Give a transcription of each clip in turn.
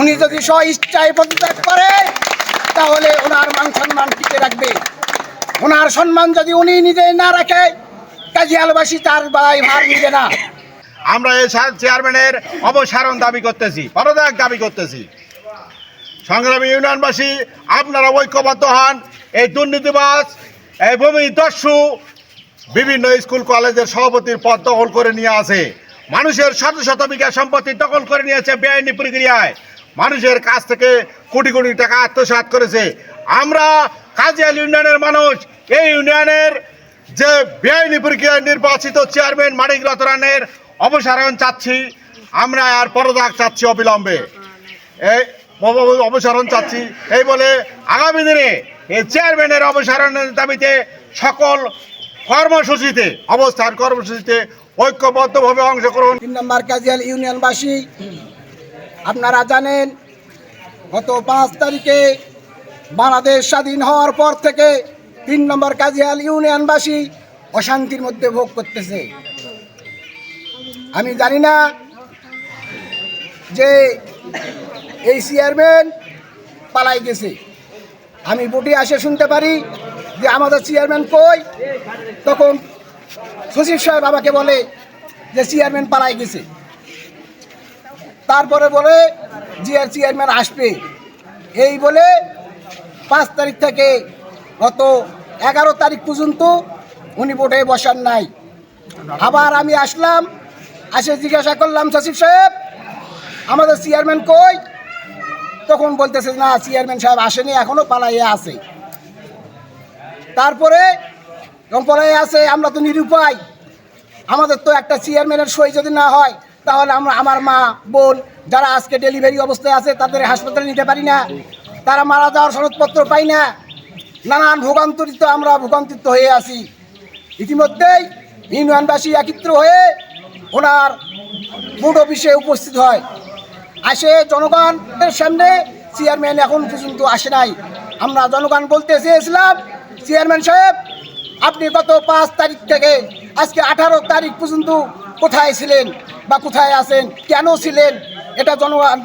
উনি যদি স্ব ইচ্ছায় পদত্যাগ করে, তাহলে ওনার মান সম্মান টিকে রাখবে। ওনার সম্মান যদি উনি নিজে না রাখে কাজিয়ালবাসী তার বাই ভার নিবে না। আমরা এই চেয়ারম্যানের অবসারণ দাবি করতেছি, পদত্যাগ দাবি করতেছি। সংগ্রামী ইউনিয়নবাসী, আপনারা ঐক্যবদ্ধ হন, এই দুর্নীতিবাজ, এই ভূমি দস্যু বিভিন্ন স্কুল, কলেজের সভাপতির পদ দখল করে নিয়ে আছে। মানুষের শত শত বিঘা সম্পত্তি দখল করে নিয়েছে বেআইনি প্রক্রিয়ায়। মানুষের কাছ থেকে কোটি কোটি টাকা আত্মসাৎ করেছে। আমরা কাজিয়াল ইউনিয়নের মানুষ, এই ইউনিয়নের যে বেআইনি প্রক্রিয়ায় নির্বাচিত চেয়ারম্যান মানিক রতরানের অবসারণ চাচ্ছি। আমরা আর পদত্যাগ চাচ্ছি অবিলম্বে। এই অব- অবসারণ চাচ্ছি। এই বলে আগামী দিনে এই চেয়ারম্যানের অবসারণের দাবিতে সকল কর্মসূচিতে, অবস্থান কর্মসূচিতে ঐক্যবদ্ধভাবে অংশগ্রহণ তিন নম্বর কাজিয়াল ইউনিয়নবাসী আপনারা জানেন, গত পাঁচ তারিখে বাংলাদেশ স্বাধীন হওয়ার পর থেকে তিন নম্বর কাজিয়াল ইউনিয়নবাসী অশান্তির মধ্যে ভোগ করতেছে। আমি জানি না যে এই চেয়ারম্যান পালাই গেছে। আমি বুটি আসে শুনতে পারি যে আমাদের চেয়ারম্যান কই? তখন সচিব সাহেব বাবাকে বলে যে চেয়ারম্যান পালাই গেছে। তারপরে বলে জিআর চেয়ারম্যান আসবে। এই বলে পাঁচ তারিখ থেকে গত এগারো তারিখ পর্যন্ত উনি বোটে বসার নাই। আবার আমি আসলাম, আসে জিজ্ঞাসা করলাম, সচিব সাহেব, আমাদের চেয়ারম্যান কই? তখন বলতেছে, না, চেয়ারম্যান সাহেব আসেনি, এখনও পালাইয়ে আছে। তারপরে যখন পালাইয়ে আছে, আমরা তো নিরুপায়। আমাদের তো একটা চেয়ারম্যানের সই যদি না হয় তাহলে আমরা আমার মা, বোন যারা আজকে ডেলিভারি অবস্থায় আছে, তাদের হাসপাতালে নিতে পারি না। তারা মারা যাওয়ার সনদপত্র পাই না। নানান ভোগান্তরিত আমরা ভোগান্তিত হয়ে আছি। ইতিমধ্যেই ইউনিয়নবাসী একত্র হয়ে ওনার বোর্ড অফিসে উপস্থিত হয়। আসে জনগণের সামনে, চেয়ারম্যান এখন পর্যন্ত আসে নাই। আমরা জনগণ বলতে চেয়েছিলাম, চেয়ারম্যান সাহেব, আপনি গত পাঁচ তারিখ থেকে, আজকে আঠারো তারিখ পর্যন্ত কোথায় ছিলেন? বা কোথায় আছেন, কেন ছিলেন, এটা জনগণ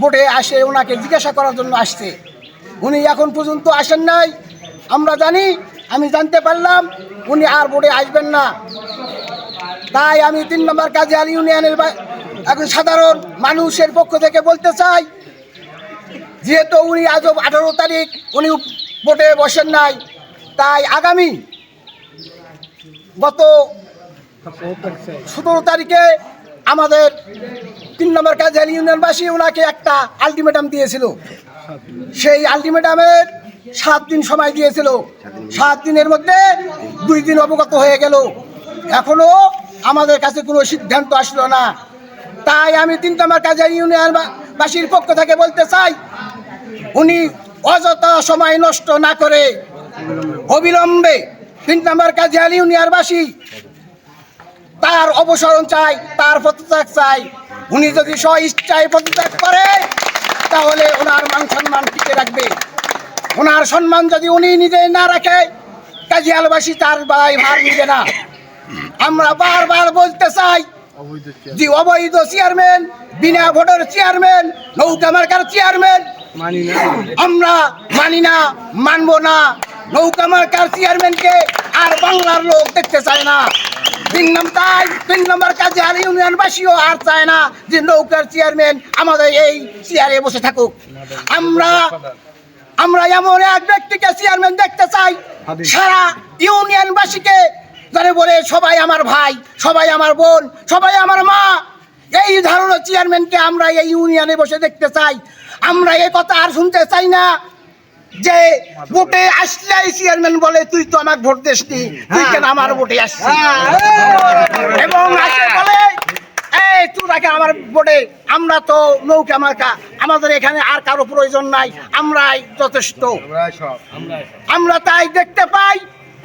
বোর্ডে আসে, ওনাকে জিজ্ঞাসা করার জন্য আসছে। উনি এখন পর্যন্ত আসেন নাই। আমরা জানি, আমি জানতে পারলাম, উনি আর বোর্ডে আসবেন না। তাই আমি তিন নম্বর কাজে আলী ইউনিয়নের একজন সাধারণ মানুষের পক্ষ থেকে বলতে চাই, যেহেতু উনি আজ আঠারো তারিখ উনি ভোটে বসেন নাই, তাই আগামী গত সতেরো তারিখে আমাদের তিন নম্বর কাজে ইউনিয়নবাসী ওনাকে একটা আলটিমেটাম দিয়েছিল। সেই আলটিমেটামের সাত দিন সময় দিয়েছিল। সাত দিনের মধ্যে দুই দিন অবগত হয়ে গেল। এখনও আমাদের কাছে কোনো সিদ্ধান্ত আসলো না। তাই আমি তিন নম্বর কাজে ইউনিয়নবাসীর পক্ষ থেকে বলতে চাই, উনি অযথা সময় নষ্ট না করে অবিলম্বে তিন নম্বর কাজে ইউনিয়নবাসী তার অবসরণ চাই তার পদত্যাগ চাই। উনি যদি স্ব ইচ্ছায় পদত্যাগ করে তাহলে ওনার মান সম্মান টিকে রাখবে। ওনার সম্মান যদি উনি নিজে না রাখে কাজিয়ালবাসী তার বাই ভার নিবে না। আমরা বারবার বলতে চাই যে অবৈধ চেয়ারম্যান বিনা ভোটের চেয়ারম্যান নৌকা মার্কার চেয়ারম্যান আমরা মানি না মানবো না। নৌকা মার্কার চেয়ারম্যানকে আর বাংলার লোক দেখতে চায় না। তিন নম্বর তিন নম্বর কাজে আর ইউনিয়নবাসীও আর চায় না যে নৌকার চেয়ারম্যান আমাদের এই চেয়ারে বসে থাকুক। আমরা আমরা এমন এক ব্যক্তিকে চেয়ারম্যান দেখতে চাই। সারা ইউনিয়নবাসীকে জানে বলে সবাই আমার ভাই সবাই আমার বোন সবাই আমার মা। এই ধরনের চেয়ারম্যানকে আমরা এই ইউনিয়নে বসে দেখতে চাই। আমরা এই কথা আর শুনতে চাই না। যে ভোটে আসলে চেয়ারম্যান বলে তুই তো আমাকে ভোট দিসনি তুই কেন আমার ভোটে আসছিস? এবং বলে এই আমার ভোটে আমরা তো নৌকা মার্কা আমাদের এখানে আর কারও প্রয়োজন নাই আমরাই যথেষ্ট। আমরা তাই দেখতে পাই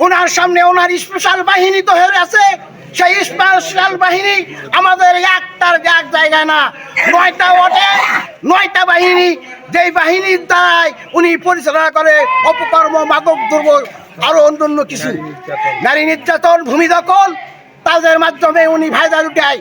ওনার সামনে ওনার স্পেশাল বাহিনী তো হয়ে আছে। সেই স্পেশাল বাহিনী আমাদের একটার এক জায়গা না, নয়টা ওটে নয়টা বাহিনী। যেই বাহিনীর দ্বারাই উনি পরিচালনা করে, অপকর্ম, মাদক দ্রব্য, আরও অন্যান্য কিছু। নারী নির্যাতন, ভূমি দখল, তাদের মাধ্যমে উনি ভাইদার লুটায়